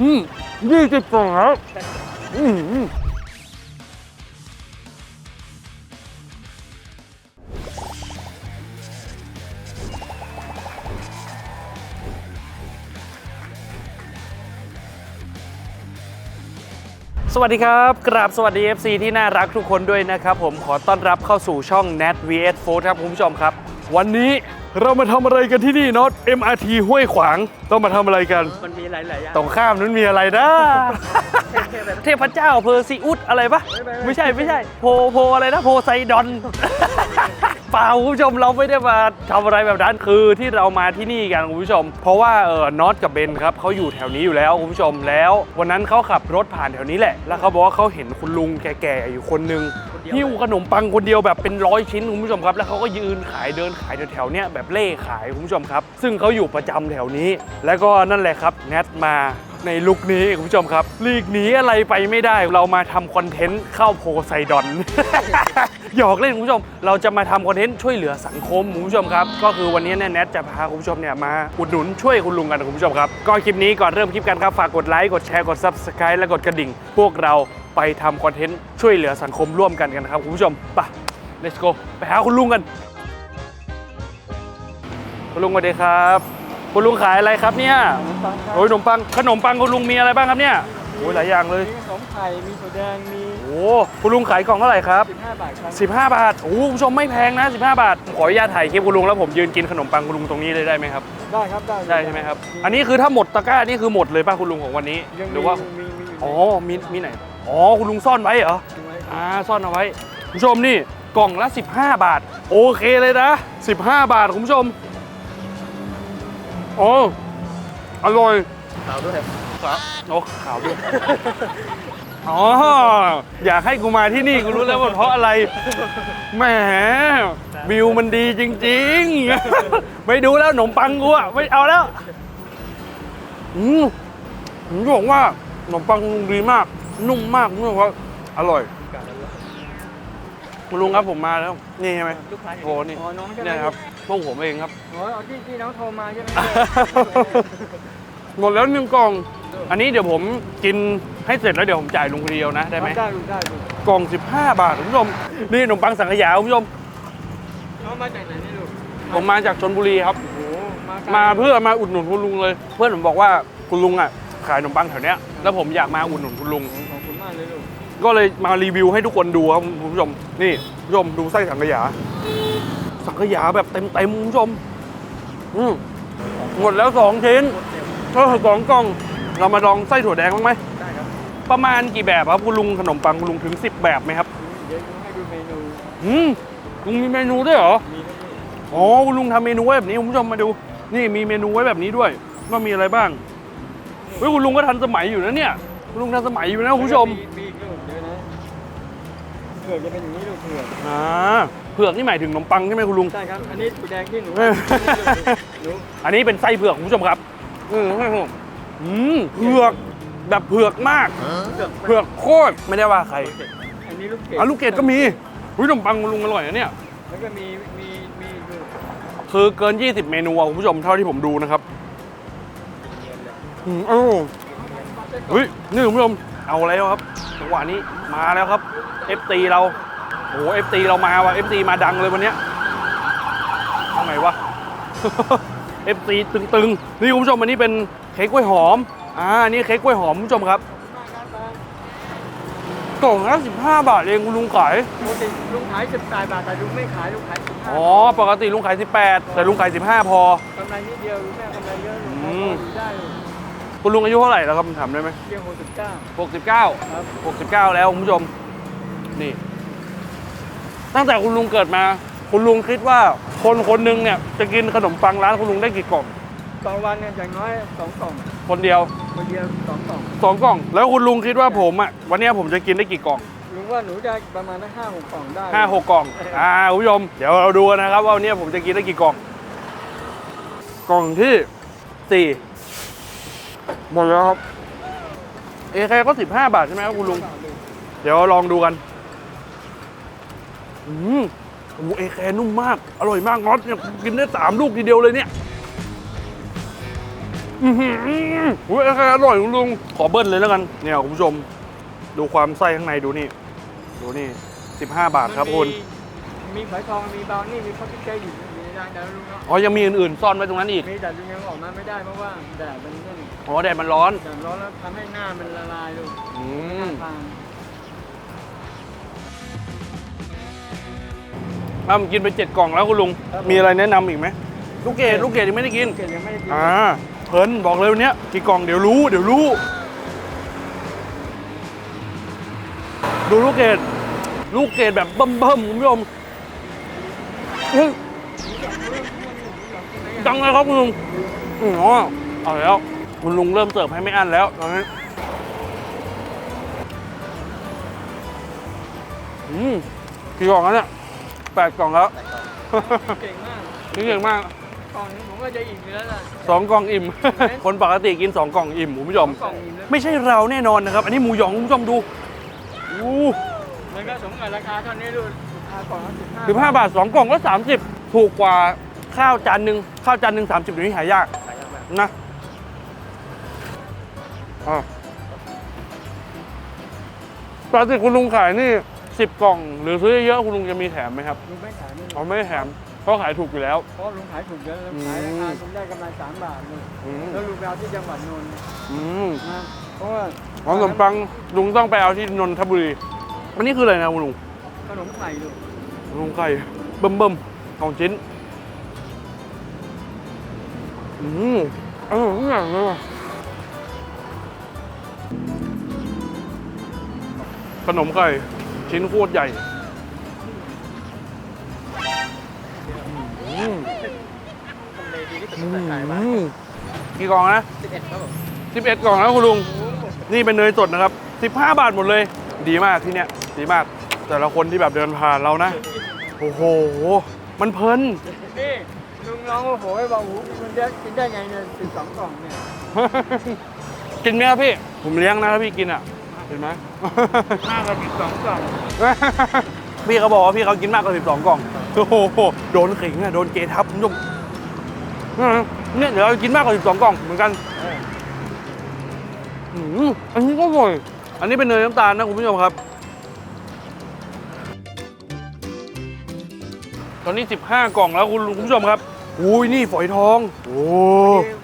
อืมยี่สิบกล่องแล้วอืมสวัสดีครับกราบสวัสดี FC ที่น่ารักทุกคนด้วยนะครับ ผมขอต้อนรับเข้าสู่ช่อง Nat vs Food ครับคุณผู้ชมครับ วันนี้ เรามาทำอะไรกันที่นี่น็อต MRT ห้วยขวาง ต้องมาทำอะไรกัน มันมีหลายๆอย่าง ตรงข้ามนั้นมีอะไรนะ เทพเจ้าเพอร์ซิอุสอะไรปะไม่ใช่ไม่ใช่ โพโพอะไรนะ โพไซดอน เปล่าคุณผู้ชมเราไม่ได้มาทำอะไรแบบนั้นคือที่เรามาที่นี่กันคุณผู้ชม เพราะว่าเออน็อตกับเบนครับเขาอยู่แถวนี้อยู่แล้วคุณผู้ชมแล้ว วันนั้นเขาขับรถผ่านแถวนี้แหละ แล้วเขาบอกว่าเขาเห็นคุณลุงแก่ๆอยู่คนนึง หิ้วขนมปังคนเดียวแบบเป็นร้อยชิ้นคุณผู้ชมครับ แล้วเขาก็ยืนขายเดินขายแถวๆเนี้ยแบบเล่ขายคุณผู้ชมครับ ซึ่งเขาอยู่ประจำแถวนี้ แล้วก็นั่นแหละครับแนทมาในลุคนี้คุณผู้ชมครับลีกหนีอะไรไปไม่ได้ เรามาทำคอนเทนต์เข้าโพไซดอน หยอกเล่นคุณผู้ชม เราจะมาทำคอนเทนต์ช่วยเหลือสังคมคุณผู้ชมครับ ก็คือวันนี้เนี่ยแนทจะพาคุณผู้ชมเนี่ยมาอุดหนุนช่วยคุณลุงกันคุณผู้ชมครับ ก็คลิปนี้ก่อนเริ่มคลิปกันครับ ฝากกดไลค์ กดแชร์ กด subscribe และกดกระดิ่ง พวกเรา ไปทำคอนเทนต์ช่วยเหลือสังคมร่วมกันกันนะครับคุณผู้ชมไป let's go ไปหาคุณลุงกัน คุณลุงสวัสดีครับ คุณลุงขายอะไรครับเนี่ยปังครับโอ้ยขนมปังขนมปังคุณลุงมีอะไรบ้างครับเนี่ยโอ้ยหลายอย่างเลย มีขนมไข่ มีถั่วแดง มีโอ้คุณลุงขายกล่องเท่าไหร่ครับ 15 บาทครับ 15 บาท โอ้คุณผู้ชมไม่แพงนะ 15 บาท ขออนุญาตถ่ายคลิปคุณลุงแล้วผมยืนกินขนมปังคุณลุงตรงนี้เลยได้ไหมครับ ได้ครับ ได้ ได้ใช่ไหมครับ อันนี้คือถ้าหมดตะกร้านี่คือหมดเลยป่ะคุณลุงของวันนี้ยังมีหรือว่ามีมีอยู่อ๋อ มี มีไหน อ๋อ คุณลุงซ่อนไว้เหรอมีไว้อ่า ซ่อนเอาไว้ คุณผู้ชมนี่กล่องละ 15 บาท โอเคเลยนะ 15 บาท คุณผู้ชม โอ้ อร่อย ขาวด้วยครับโอ้ขาวด้วย อ๋อ อยากให้กูมาที่นี่กูรู้แล้วว่าเพราะอะไร แหม วิวมันดีจริงๆ ไม่ดูแล้วขนมปังกูอะไม่เอาแล้ว อืมผมบอกว่าขนมปังลุงดีมาก นุ่มมากนุ่มว่าอร่อย คุณลุงครับผมมาแล้ว นี่ใช่ไหมลูกค้าโอ้นี่อ๋อน้องใช่ไหม เนี่ยครับพวกผมเองครับ อ๋อเอาที่ที่น้องโทรมาใช่ไหม หมดแล้วหนึ่งกล่อง อันนี้เดี๋ยวผมกินให้เสร็จแล้วเดี๋ยวผมจ่ายลุงคนเดียวนะได้ไหมได้ลูกได้ลูกกล่อง 15 บาทคุณผู้ชมนี่ขนมปังสังขยาคุณผู้ชมน้องมาจากไหนนี่ลูกผมมาจากชนบุรีครับ โอ้โหมาไกลมาเพื่อมาอุดหนุนคุณลุงเลย เพื่อนผมบอกว่าคุณลุงอะขายขนมปังแถวเนี้ยแล้วผมอยากมาอุดหนุนคุณลุงขอบคุณมา กเลยลูกก็เลยมารีวิวให้ทุกคนดูครับคุณผู้ชม นี่คุณผู้ชมดูไส้สังขยา สังขยาแบบเต็มเต็มๆคุณผู้ชม อืมหมดแล้วสองชิ้นเออสองกล่อง เรามาลองไส้ถั่วแดงบ้างไหมได้ครับ ประมาณกี่แบบครับคุณลุงขนมปังคุณลุงถึง10แบบไหมครับเดี๋ยวให้ดูเมนู อืมลุงมีเมนูด้วยเหรอ มีนะพี่อ๋อคุณลุงทำเมนูไว้แบบนี้คุณผู้ชมมาดู นี่มีเมนูไว้แบบนี้ด้วยว่ามีอะไรบ้างเฮ้ยคุณลุงก็ทันสมัยอยู่นะเนี่ย คุณลุงทันสมัยอยู่นะคุณผู้ชมมีอีกลูกเดี๋ยวนะเผือกจะเป็นอย่างนี้ลูกเผือกอ่าเผือกนี่หมายถึงขนมปังใช่ไหมคุณลุง ใช่ครับอันนี้ถั่วแดงที่หนูเออ หนูอันนี้เป็นไส้เผือกคุณผู้ชมครับอืมอืมเผือกแบบเผือกมาก เผือกเผือกโคตรไม่ได้ว่าใครอันนี้ลูกเกดอะลูกเกดก็มีอุ้ยขนมปังคุณลุงอร่อยนะเนี่ย แล้วก็มีมีมีลูกคือเกิน 20 เมนูอะคุณผู้ชมเท่าที่ผมดูนะครับอืมเอ้าเฮ้ย นี่คุณผู้ชมเอาแล้วครับ จังหวะนี้มาแล้วครับ FT เราโอ้โห FT เรามาว่ะ FT มาดังเลยวันเนี้ยทำไมวะ FT ตึงๆ นี่คุณผู้ชมอันนี้เป็นเค้กกล้วยหอม อ่า นี่เค้กกล้วยหอมคุณผู้ชมครับกล่องละ15บาทเองคุณลุงขาย ปกติลุงขายสิบแปดบาทแต่ลุงไม่ขายลุงขายสิบห้าอ๋อ ปกติลุงขาย 18 แต่ลุงขาย 15 พอ กำไรนิดเดียวลุงแม่กำไรเยอะลุงอืขายมอยู่ได้ คุณลุงอายุเท่าไหร่แล้วครับผมถามได้ไหมเพียงหกสิบเก้า69ครับ69แล้วคุณผู้ชม นี่ ตั้งแต่คุณลุงเกิดมา คุณลุงคิดว่าคนคนหนึ่งเนี่ย จะกินขนมปังร้านคุณลุงได้กี่กล่องต่อวันเนี่ยอย่างน้อยสองกล่องคนเดียวคนเดียวสองกล่องสองกล่อง แล้วคุณลุงคิดว่าผมอะวันเนี้ยผมจะกินได้กี่กล่องลุงว่าหนูได้ประมาณห้าหกกล่องได้ห้าหกกล่องอ่าคุณผู้ชมเดี๋ยวเราดูกันนะครับ ว่าวันนี้ผมจะกินได้กี่กล่อง กล่องที่สี่ หมดแล้วครับเอแคก็สิบห้าบาทใช่ไหมครับคุณลุง เดี๋ยวลองดูกัน อืมโอ้เอแคนุ่มมาก อร่อยมากน็อตเนี่ยกินได้สามลูกทีเดียวเลยเนี่ย อือหืออุ้ยอะไรอร่อยคุณลุง ขอเบิ้ลเลยแล้วกัน เนี่ยคุณผู้ชม ดูความไส้ข้างในดูนี่ ดูนี่15บาทครับคุณ มีมีฝอยทอง มีบราวนี่ มีข้าวพริกไก่อยู่มีร้านแต่ลุงเนาะ อ๋อ ยังมีอื่นๆซ่อนไว้ตรงนั้นอีก มีแต่ลุงยังออกมาไม่ได้เพราะว่าแดดมันนั่น อ๋อแดดมันร้อนแดดร้อนแล้วทำให้หน้ามันละลายลูกอืมทางอ้าวกินไปเจ็ดกล่องแล้วคุณลุง มีอะไรแนะนำอีกไหมลูกเกดลูกเกดยังไม่ได้กิน เกล็ดยังไม่ได้กินอ่าเพลินบอกเลยวันเนี้ยกี่กล่องเดี๋ยวรู้ เดี๋ยวรู้ ดูลูกเกดลูกเกดแบบเบิ่มๆคุณผู้ชมเฮ้ยดังเลยครับคุณลุงอ๋อเอาแล้ว คุณลุงเริ่มเสิร์ฟให้ไม่อั้นแล้วตอนนี้อืมกี่กล่องแล้วเนี่ยแปดกล่องแล้วเก่งมากนี่เก่งมากกล่องนี้ผมก็จะอิ่มอยู่แล้วล่ะ สองกล่องอิ่ม คนปกติกินสองกล่องอิ่มคุณผู้ชมกล่องอิ่มแล้วไม่ใช่เราแน่นอนนะครับ อันนี้หมูหยองคุณผู้ชมดูอู้มันก็สมกับราคาเท่านี้ลูกราคากล่องละสิบห้าสิบห้าบาทสองกล่องก็สามสิบถูกกว่าข้าวจานหนึ่งข้าวจานหนึ่งสามสิบเดี๋ยวนี้หายากนะ อะปกติคุณลุงขายนี่สิบกล่อง หรือซื้อเยอะๆคุณลุงจะมีแถมไหมครับลุงไม่ขายไม่อ๋อไม่แถมเพราะขายถูกอยู่แล้ว เพราะลุงขายถูกเยอะลุงขายราคาลุงได้กำไรสามบาทเลยอืมแล้วลุงไปเอาที่จังหวัดนนท์อืมนะเพราะว่าของขนมปังลุงต้องไปเอาที่นนทบุรี อันนี้คืออะไรนะคุณลุงขนมไข่ลูกลุงไข่เบิ่มเบิ่มๆของชิ้น อืมอร่อยทุกอย่างเลยว่ะ ขนมไข่ชิ้นโคตรใหญ่อืมทำเลดีที่สุดอืตั้งแต่ขายมามกี่กล่องนะสิบเอ็ดครับผม11กล่องแล้วคุณลุง นี่เป็นเนยสดนะครับ15บาทหมดเลย ดีมากที่เนี้ยดีมาก แต่ละคนที่แบบเดินผ่านเรานะ โอ้โห มันเพลินนี่ลุงร้องโอ้โหให้บอกหูมันจะกินได้ไงเนี่ยสิบสองกล่องเนี่ย กินไหมครับพี่ ผมเลี้ยงนะถ้าพี่กินอะ เห็นไหมห้ากับสิบสองกล่องพี่เขาบอกว่าพี่เขากินมากกว่า 12 กล่อง โอ้โห โดนขิงอะโดนเกทับคุณผู้ชมเนี่ยเดี๋ยวเรากินมากกว่า 12 กล่องเหมือนกันอืมอันนี้ก็อร่อย อันนี้เป็นเนยน้ำตาลนะคุณผู้ชมครับ ตอนนี้ 15 กล่องแล้วคุณคุณผู้ชมครับ อุ้ยนี่ฝอยทอง โอ้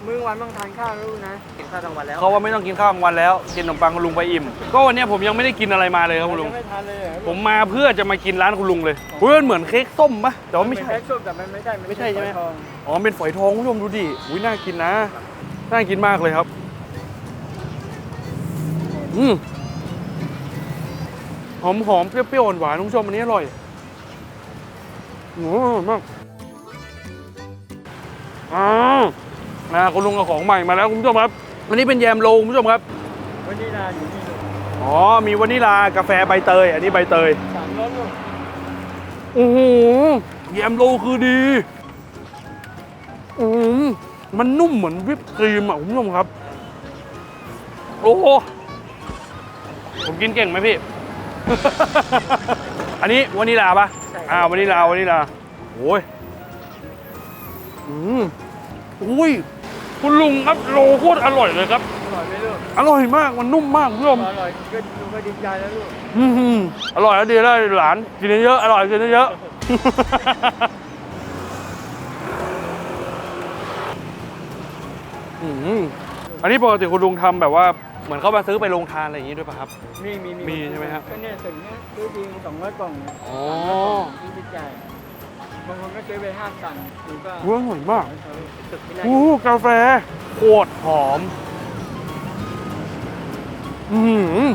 มื้อวันต้องทานข้าวแล้วลูกนะกินข้าวกลางวันแล้วเขาว่าไม่ต้องกินข้าวกลางวันแล้ว กินขนมปังคุณลุงไปอิ่ม ก็วันเนี้ยผมยังไม่ได้กินอะไรมาเลยครับคุณลุงยังไม่ทานเลยเหรอผมมาเพื่อจะมากินร้านคุณลุงเลยอุ้ยมันเหมือนเค้กส้มปะแต่ว่าไม่ใช่นเป็นแพ็คส้มแต่มันไม่ใช่นไม่ใช่ใช่ไหม ฝอยทองอ๋อ เป็นฝอยทองคุณผู้ชมดูดิ อุ้ยน่ากินนะ น่ากินมากเลยครับ อืมหอมหอมๆเปรี้ยวๆหวานๆคุณผู้ชมอันนี้อร่อยโอ้อร่อยมาก อ้าวนะคุณลุงเอาของใหม่มาแล้วคุณผู้ชมครับอันนี้เป็นแยมโลคุณผู้ชมครับวันนี้นาอยู่นี่ลูกอ๋อมีวานิลากาแฟใบเตย อันนี้ใบเตยสามรสลูกโอ้โหแยมโลคือดีอืมมันนุ่มเหมือนวิปครีมอะคุณผู้ชมครับ โอ้โหผมกินเก่งไหมพี่ อันนี้วานิลาปะอ่าวานิลาวานิลาโอ้ยอืม อุ้ยคุณลุงครับโลโคตรอร่อยเลยครับ อร่อยไหมลูกอร่อยมากมันนุ่มมากคุณผู้ชมอร่อยก็ลุงก็ดีใจแล้วลูกอื้อหืออร่อยแล้วดีแล้วหลานกินเยอะๆอร่อยกินเยอะๆ อื้อหืออันนี้ปกติคุณลุงทำแบบว่าเหมือนเขามาซื้อไปโรงทานอะไรอย่างนี้ด้วยป่ะครับ มีมีมีใช่ไหมครับ ก็เนี่ยถึงเนี่ยซื้อทีสองร้อยกล่องเนี่ยอ๋อซื้อไปจ่าย บางคนก็ซื้อไปห้าตันหรือก็เว้ยอร่อยมากตึกที่แรกอู้กาแฟโคตรหอม อือหือ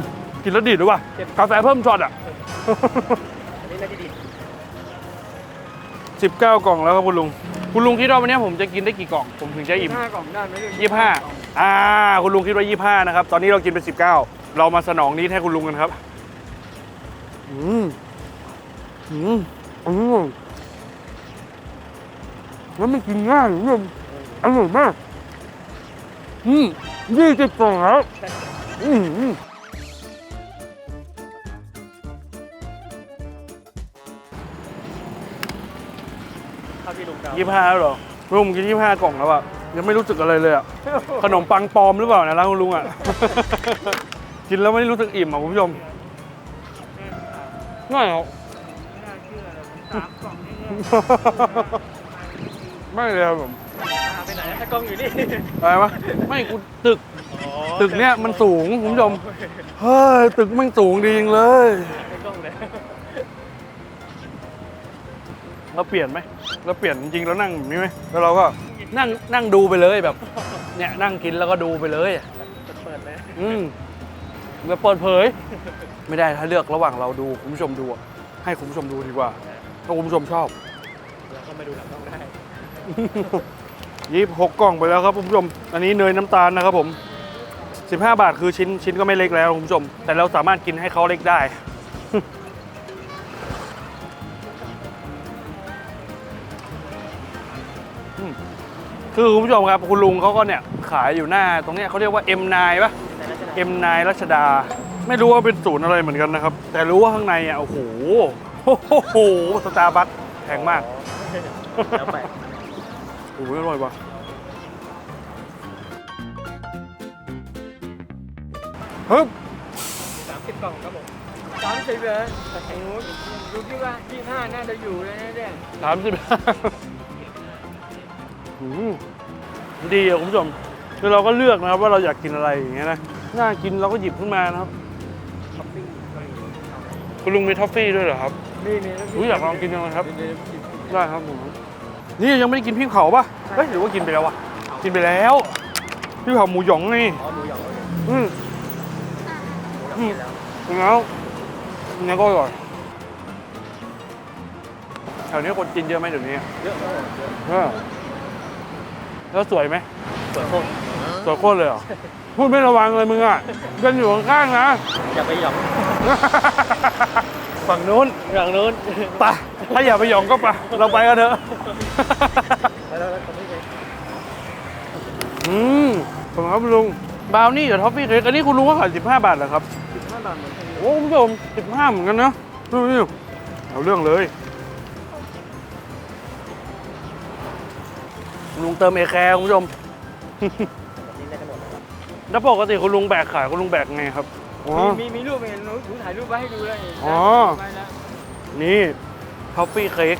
กินแล้วดีด้วยว่ะ กาแฟเพิ่มช็อตอะ อันนี้น่าจะดี19 กล่องแล้วครับคุณลุง คุณลุงคิดว่าวันนี้ผมจะกินได้กี่กล่อง ผมถึงจะอิ่ม ห้ากล่องได้ไหมลูกยี่ห้าอ่า คุณลุงคิดว่ายี่ห้านะครับ ตอนนี้เรากินไปสิบเก้าเรามาสนองนี้ให้คุณลุงกันครับ อืมอืมอืม แล้วมันกินง่ายเนี่ยอร่อยมากอืมยี่สิบกล่องแล้วอืมข้าวที่ลุงเก่ายี่ห้าแล้วเหรอลุงกินยี่ห้ากล่องแล้วอะยังไม่รู้สึกอะไรเลยอะขนมปังปลอมหรือเปล่าเนะร้านคุณลุงอะกินแล้วไม่รู้สึกอิ่มอะคุณผู้ชมง่ายเหรอสามกล่องนี่ ไม่เลยครับผมไปไหนถ้ากล้องอยู่นี่ อะไรวะไม่กูตึกตึกเนี้ยมันสูงคุณผู้ชมเฮ้ยตึกมันสูงดีจริงเลยไม่กล้องเลยเราเปลี่ยนไหมเราเปลี่ยนจริงๆแล้วนั่งแบบนี้ไหมแล้วเราก็นั่งนั่งดูไปเลยแบบ เนี่ยนั่งกินแล้วก็ดูไปเลยเปิดเลยอืมแบบเปิดเผย ไม่ได้ถ้าเลือกระหว่างเราดูคุณผู้ชมดูอะให้คุณผู้ชมดูดีกว่าถ้าคุณผู้ชมชอบแล้วก็มาดูหลังกล้องได้ ยี่หกกล่องไปแล้วครับคุณผู้ชม อันนี้เนยน้ำตาลนะครับผม 15 บาทคือชิ้นชิ้นก็ไม่เล็กแล้วคุณผู้ชม แต่เราสามารถกินให้เขาเล็กได้ คือคุณผู้ชมครับ คุณลุงเขาก็เนี่ย ขายอยู่หน้า ตรงเนี้ยเขาเรียกว่า M9 ปะ M9 รัชดา ไม่รู้ว่าเป็นศูนย์อะไรเหมือนกันนะครับ แต่รู้ว่าข้างในอะโอ้โหโอ้โหสตาร์บัคแพงมากแล้วไป โอ้ยอร่อยว่ะฮึบสามสิบกล่องครับผมสามสิบเลยแต่แข่งนู้นดูที่ว่ายี่ห้าน่าจะอยู่เลยนะเนี่ยสามสิบดีอะคุณผู้ชมคือเราก็เลือกนะครับว่าเราอยากกินอะไรอย่างเงี้ยนะน่ากินเราก็หยิบขึ้นมานะครับท็อปปิ้งคุณลุงมีทอฟฟี่ด้วยเหรอครับ นี่นี่อุ๊ยอยากลองกินจังเลยครับนี่ได้ครับผม นี่ยังไม่ได้กินพริกเผาป่ะเฮ้ยหรือว่ากินไปแล้ววะกินไปแล้วพริกเผาหมูหยองไงอ๋อหมูหยองเลยอืมหมูหยองกินแล้วกินแล้วอันนี้ก็อร่อยแถวนี้คนกินเยอะไหมเดี๋ยวนี้เยอะมากเยอะเออแล้วสวยไหมสวยโคตรสวยโคตรเลยเหรอพูดไม่ระวังเลยมึงอะเดินอยู่ข้างๆนะอย่าไปหยองฝั่งนู้นอย่างนู้นไปะ ถ้าอย่าไปหยองก็ไปะเราไปกันเถอะแล้วแล้วเขาไม่เคยอืมขอบคุณครับลุงบราวนี่กับท็อฟฟี่เค้กอันนี้คุณลุงก็ขาย15บาทเหรอครับสิบห้าบาทเหมือนกันโอ้คุณผู้ชม15เหมือนกันนะดูนี่เอาเรื่องเลย ลุงเติมเอแคร์คุณผู้ชมนี่ได้ทั้งหมดแล้วแล้วปกติคุณลุงแบกขายคุณลุงแบกไงครับ อ๋อ มีมีรูปเห็นหนูหนูถ่ายรูปไว้ให้ดูเลยอ๋อไว้แล้วนี่ท็ อฟฟี่เค้ก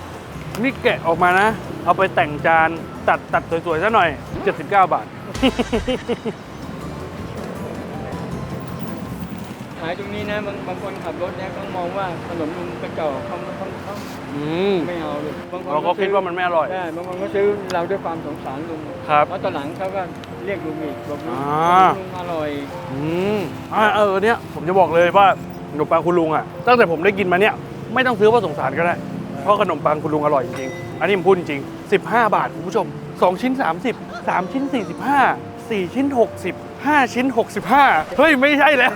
นี่แกะออกมานะ เอาไปแต่งจานตัดตัดสวยๆซะหน่อย 79 บาท ขายตรงนี้นะบางบางคนขับรถเนี่ยเขามองว่าขนมลุงกระจอกเขาเขาเขาอืม ไม่เอาเลยบางคนเราก็คิดว่ามันไม่อร่อย ใช่บางคนก็ซื้อเราด้วยความสงสารลุงครับแล้วตอนหลังเขาก็เรียกลุงอีกบอกลุงอ่า ลุงอร่อยอืมอ่าเออเนี้ยผมจะบอกเลยว่าขนมปังคุณลุงอะตั้งแต่ผมได้กินมาเนี่ย ไม่ต้องซื้อเพราะสงสารก็ได้ เพราะขนมปังคุณลุงอร่อยจริงๆอันนี้ผมพูดจริงๆ15 บาทคุณผู้ชม 2 ชิ้น 30 3 ชิ้น 45 4 ชิ้น 60 5 ชิ้น 65 เฮ้ย ไม่ใช่แล้ว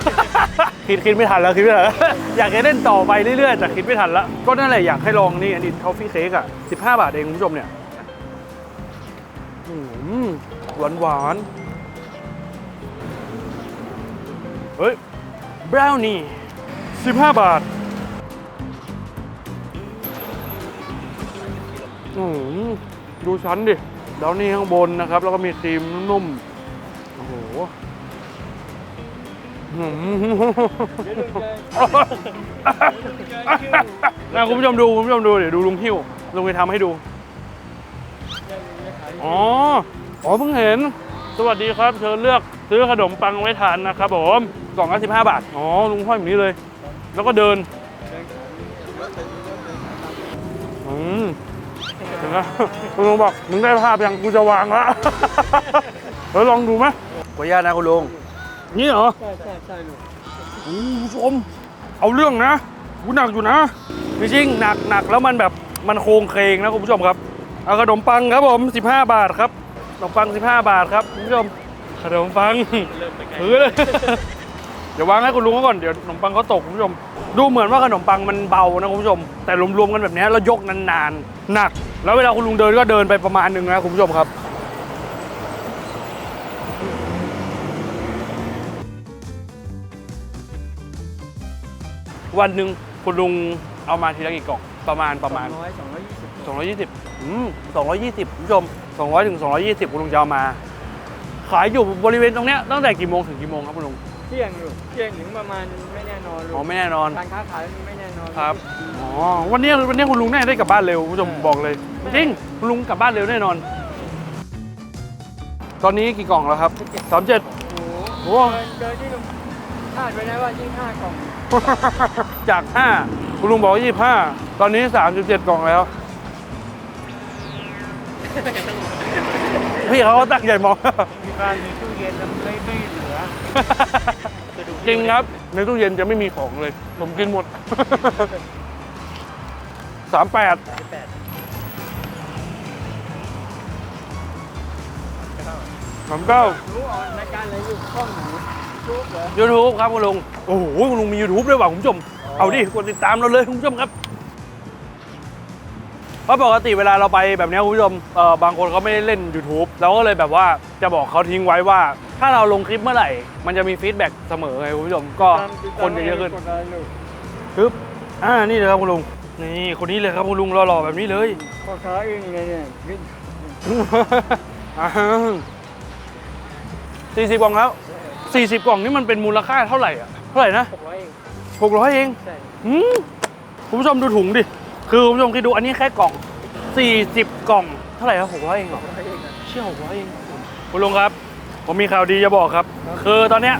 คิดคิดไม่ทันแล้วคิดไม่ทันแล้ว อยากจะเล่นต่อไปเรื่อยๆแต่คิดไม่ทันแล้ว ก็นั่นแหละอยากให้ลองนี่อันนี้ทอฟฟี่เค้กอะ 15 บาทเองคุณผู้ชมเนี่ยหวานหวานๆเฮ้ยบราวนี่15 บาท ดูชั้นดิบราวนี่ข้างบนนะครับ แล้วก็มีครีมนุ่มๆโอ้โหอืมเดี๋ยวลุงจะนะคุณผู้ชมดูคุณผู้ชมดูเดี๋ยวดูลุงหิ้วลุงไปทำให้ดู อ๋อ อ๋อเพิ่งเห็น สวัสดีครับ เชิญเลือกซื้อขนมปังไว้ทานนะครับผมกล่องละ15บาท อ๋อ ลุงห้อยแบบนี้เลย แล้วก็เดิน อืม เห็นไหมคุณลุงบอกมึงได้ภาพยังกูจะวางละเฮ้ยลองดูไหมขออนุญาตนะคุณลุงนี่เหรอใช่ใช่ใช่ลุงโอ้โหผู้ชมเอาเรื่องนะกูหนักอยู่นะจริงๆหนักหนักแล้วมันแบบมันโครงเคงนะคุณผู้ชมครับเอาขนมปังครับผม 15 บาทครับขนมปัง 15 บาทครับคุณผู้ชมขนมปังเริ่มไปไกลถือเลย เดี๋ยววางให้คุณลุงเขาก่อนเดี๋ยวขนมปังเขาตกคุณผู้ชม ดูเหมือนว่าขนมปังมันเบานะคุณผู้ชม แต่รวมๆกันแบบนี้แล้วยกนานๆหนัก แล้วเวลาคุณลุงเดินก็เดินไปประมาณหนึงนะคุณผู้ชมครับวันหนึ่งคุณลุงเอามาทีละกี่กล่องประมาณประมาณร้อยสองร้อยยี่สิบ220อืม220คุณผู้ชม 200ถึง220 คุณลุงจะเอามา ขายอยู่บริเวณตรงเนี้ยตั้งแต่กี่โมงถึงกี่โมงครับคุณลุงเที่ยงอยู่เที่ยงถึงประมาณไม่แน่นอนลูอ๋อกไม่แน่นอน การค้าขายมันไม่แน่นอนครับ อ๋อ วันนี้วันนี้คุณลุงแน่ได้กลับบ้านเร็วคุณผู้ชมบอกเลย จริงคุณลุงกลับบ้านเร็วแน่นอน ตอนนี้กี่กล่องแล้วครับสามเจ็ดโอ้โหโอ้เกินเกินที่ลุงคาดไว้แล้วว่ายิ่งห้ากล่อง จาก5คุณลุงบอกว่า25ตอนนี้37กล่องแล้ว พี่เขาก็ตั้งใจมองมีการมีตู้เย็นแล้วไม่ไม่เหลือ จริงครับ ในตู้เย็นจะไม่มีของเลย ผมกินหมด38แปดผมก็รู้ออกรายการอะไรอยู่ช่องไหนรูปเหรอยูทูบครับคุณลุง โอ้โห คุณลุงมี YouTube ด้วยว่ะคุณผู้ชม เอาดิ กดติดตามเราเลยคุณผู้ชมครับเพราะปกติเวลาเราไปแบบเนี้ยคุณผู้ชมเอ่อบางคนเขาไม่ได้เล่น YouTube เราก็เลยแบบว่าจะบอกเขาทิ้งไว้ว่า ถ้าเราลงคลิปเมื่อไหร่ มันจะมีฟีดแบ็กเสมอไงคุณผู้ชมก็คนจะเยอะขึ้นกดอะไรลูกปึ๊บอ่านี่เลยครับคุณลุงนี่คนนี้เลยครับคุณลุงหล่อๆแบบนี้เลยพ่อค้าเองไงเนี่ยวิ่งสี่สิบกล่องแล้วสี่สิบกล่องนี่มันเป็นมูลค่าเท่าไหร่อะเท่าไหร่นะหกร้อยเองหกร้อยเองใช่อืมคุณผู้ชมดูถุงดิ คือคุณผู้ชมคิดดูอันนี้แค่กล่อง40กล่อง เท่าไหร่ครับหกร้อยเองเหรอหกร้อยเองอะเชื่อหกร้อยเองคุณลุงครับ ผมมีข่าวดีจะบอกครับ คือตอนเนี้ย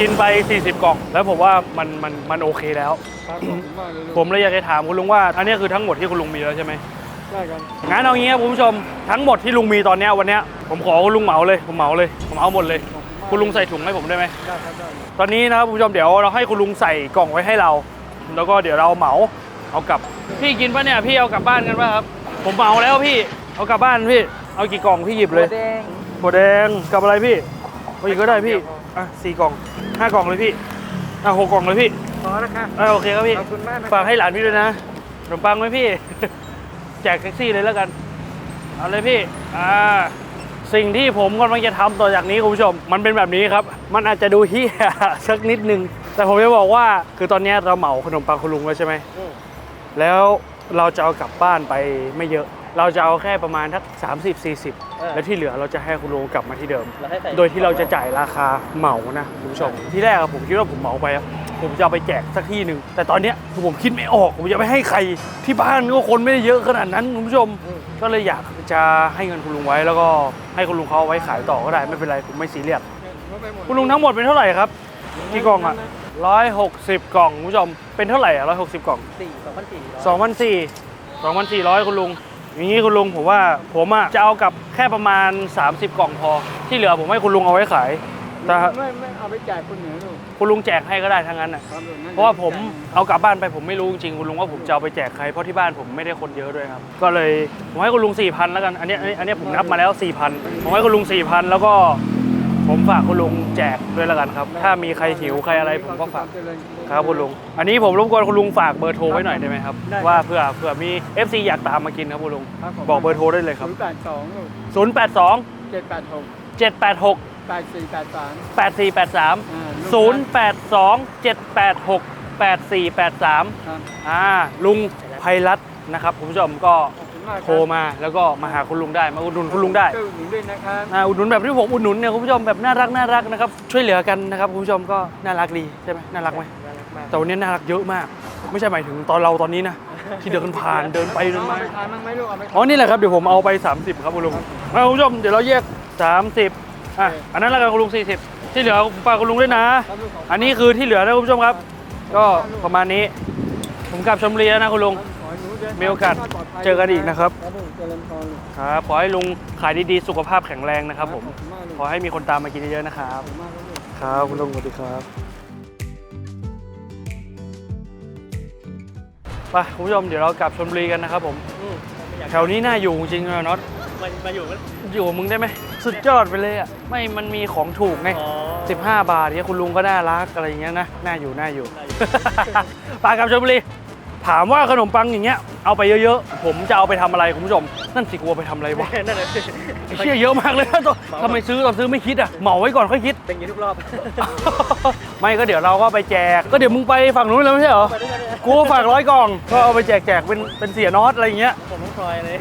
กินไป 40 กล่อง แล้วผมว่ามันมันมันโอเคแล้ว ครับขอบคุณมากเลยลูกผมเลยอยากจะถามคุณลุงว่า อันนี้คือทั้งหมดที่คุณลุงมีแล้วใช่ไหมได้กันงั้นเอางี้ครับคุณผู้ชมทั้งหมดที่ลุงมีตอนเนี้ยวันเนี้ยผมขอคุณลุงเหมาเลยผมเหมาเลย ผมเอาหมดเลย คุณลุงใส่ถุงให้ผมได้ไหม ได้ครับได้ตอนนี้นะครับคุณผู้ชมเดี๋ยวเราให้คุณลุงใส่กล่องไว้ให้เรา แล้วก็เดี๋ยวเราเหมาเอากลับ พี่กินปะเนี่ยพี่เอากลับบ้านกันปะครับ ผมเหมาแล้วพี่เอากลับบ้านพี่เอากี่กล่องพี่หยิบเลย แดง หัวแดงกับอะไรพี่เอาอีกก็ได้พี่ อะสี่กล่องห้ากล่องเลยพี่ อะหกกล่องเลยพี่พอแล้วค่ะอะโอเคครับพี่ ขอบคุณมากนะฝากให้หลานพี่ด้วยนะขนมปังไหมพี่ แจกแท็กซี่เลยแล้วกัน เอาเลยพี่ อ่า สิ่งที่ผมกำลังจะทำต่อจากนี้คุณผู้ชม มันเป็นแบบนี้ครับ มันอาจจะดูเฮียสักนิดนึง แต่ผมจะบอกว่า คือตอนนี้เราเหมาขนมปังคุณลุงแล้วใช่ไหมอืมแล้วเราจะเอากลับบ้านไปไม่เยอะ เราจะเอาแค่ประมาณทัก30 40 แล้วที่เหลือเราจะให้คุณลุงกลับมาที่เดิมเราให้ใส่โดยที่เราจะจ่ายราคาเหมานะคุณผู้ชมที่แรกอะผมคิดว่าผมเหมาไปอะผมจะเอาไปแจกสักที่หนึ่งแต่ตอนเนี้ยคือผมคิดไม่ออก ผมจะไปให้ใครที่บ้านก็คนไม่ได้เยอะขนาดนั้นคุณผู้ชมอืมก็เลยอยากจะให้เงินคุณลุงไว้แล้วก็ให้คุณลุงเขาเอาไว้ขายต่อก็ได้ไม่เป็นไรผมไม่ซีเรียสเอาไปหมดคุณลุงทั้งหมดเป็นเท่าไหร่ครับกี่กล่องอะร้อยหกสิบกล่องคุณผู้ชมเป็นเท่าไหร่อะร้อยหกสิบกล่องสี่สองพันสี่สองพันสี่สองพันสี่ร้อยคุณลุง อย่างนี้คุณลุงผมว่าผมอะจะเอากลับแค่ประมาณ 30 กล่องพอ ที่เหลือผมให้คุณลุงเอาไว้ขายแต่ไม่ไม่เอาไปจ่ายคนเหนือลูกคุณลุงแจกให้ก็ได้ทั้งนั้นอะครับลูกงั้นเพราะว่าผมเอากลับบ้านไปผมไม่รู้จริงๆคุณลุงว่าผมจะเอาไปแจกใครเพราะที่บ้านผมไม่ได้คนเยอะด้วยครับ ก็เลยผมให้คุณลุง4,000แล้วกันอันเนี้ยอันนี้อันเนี้ยผมนับมาแล้ว4,000ผมให้คุณลุง4,000แล้วก็ ผมฝากคุณลุงแจกด้วยแล้วกันครับ ถ้ามีใครหิวใครอะไรผมก็ฝากครับคุณลุง อันนี้ผมรบกวนคุณลุงฝากเบอร์โทรไว้หน่อยได้ไหมครับ ได้ครับ ว่าเผื่อเผื่อมี FC อยากตามมากินครับคุณลุงครับผมบอกเบอร์โทรได้เลยครับศูนย์แปดสองลูก082เจ็ดแปดหก786แปดสี่แปดสาม8483 อ่าลูก082 786 8483 ครับ อ่าลุงไพรัตน์นะครับคุณผู้ชมก็ขอบคุณ มากคบโทรมาแล้วก็มาหาคุณลุงได้มาอุดหนุนคุณลุงได้ช่วยอุดหนุนด้วยนะครับอ่าอุดหนุนแบบที่ผมอุดหนุนเนี่ยคุณผู้ชมแบบน่ารักน่ารักนะครับช่วยเหลือกันนะครับคุณผู้ชมก็น่ารักดีใช่ไหมน่ารักไหมน่ารักมากแต่วันนี้น่ารักเยอะมาก ไม่ใช่หมายถึงตอนเราตอนนี้นะที่เดินผ่านเดินไปเดินมาเอาไปทานบ้างไหมลูกเอาไปทานอ๋อนี่แหละครับเดี๋ยวผมเอาไป 30 ครับคุณลุงเอาคุณผู้ชมเดี๋ยวเราแยก 30อะอันนั้นแล้วกันคุณลุง 40 ที่เหลือฝากคุณลุงด้วยนะครับลูกขอบคุณอันนี้คือที่เหลือนะคุณผู้ชมครับ ก็ประมาณนี้ผมกลับชมบุรีแล้วนะคุณลุง ขอให้หนูเดินทางมีโอกาสปลดภัยเจอกันอีกนะครับ ครับลูกเจริญพรลูกครับขอให้ลุงขายดีๆ สุขภาพแข็งแรงนะครับผม ขอบคุณมากลูกขอให้มีคนตามมากินเยอะๆนะครับขอบคุณมากครับลูกครับคุณลุงสวัสดีครับไปคุณผู้ชมเดี๋ยวเรากลับชลบุรีกันนะครับผมแถวนี้น่าอยู่จริงๆเลยน็อตมามาอยู่กันอยู่กับมึงได้ไหมสุดยอดไปเลยอะไม่มันมีของถูกไง อ๋อ 15 บาทเนี่ยคุณลุงก็น่ารักอะไรอย่างเงี้ยนะน่าอยู่น่าอยู่ไปกลับชลบุรี ถามว่าขนมปังอย่างเงี้ยเอาไปเยอะๆ ผมจะเอาไปทำอะไรคุณผู้ชม นั่นสิกลัวไปทำอะไรวะนั่นแหละไอ้เชี่ยเยอะมากเลยนะตัวทำไมซื้อตอนซื้อไม่คิดอะเหมาไว้ก่อนค่อยคิดเป็นอย่างนี้ทุกรอบ ไม่ก็เดี๋ยวเราก็ไปแจก ก็เดี๋ยวมึงไปฝั่งนู้นแล้วไม่ใช่เหรอไปด้วยกันเลยกูฝากร้อยกล่อง ก็เอาไปแจกแจกเป็นเป็นเสียน็อตอะไรอย่างเงี้ยผมพลอยเลย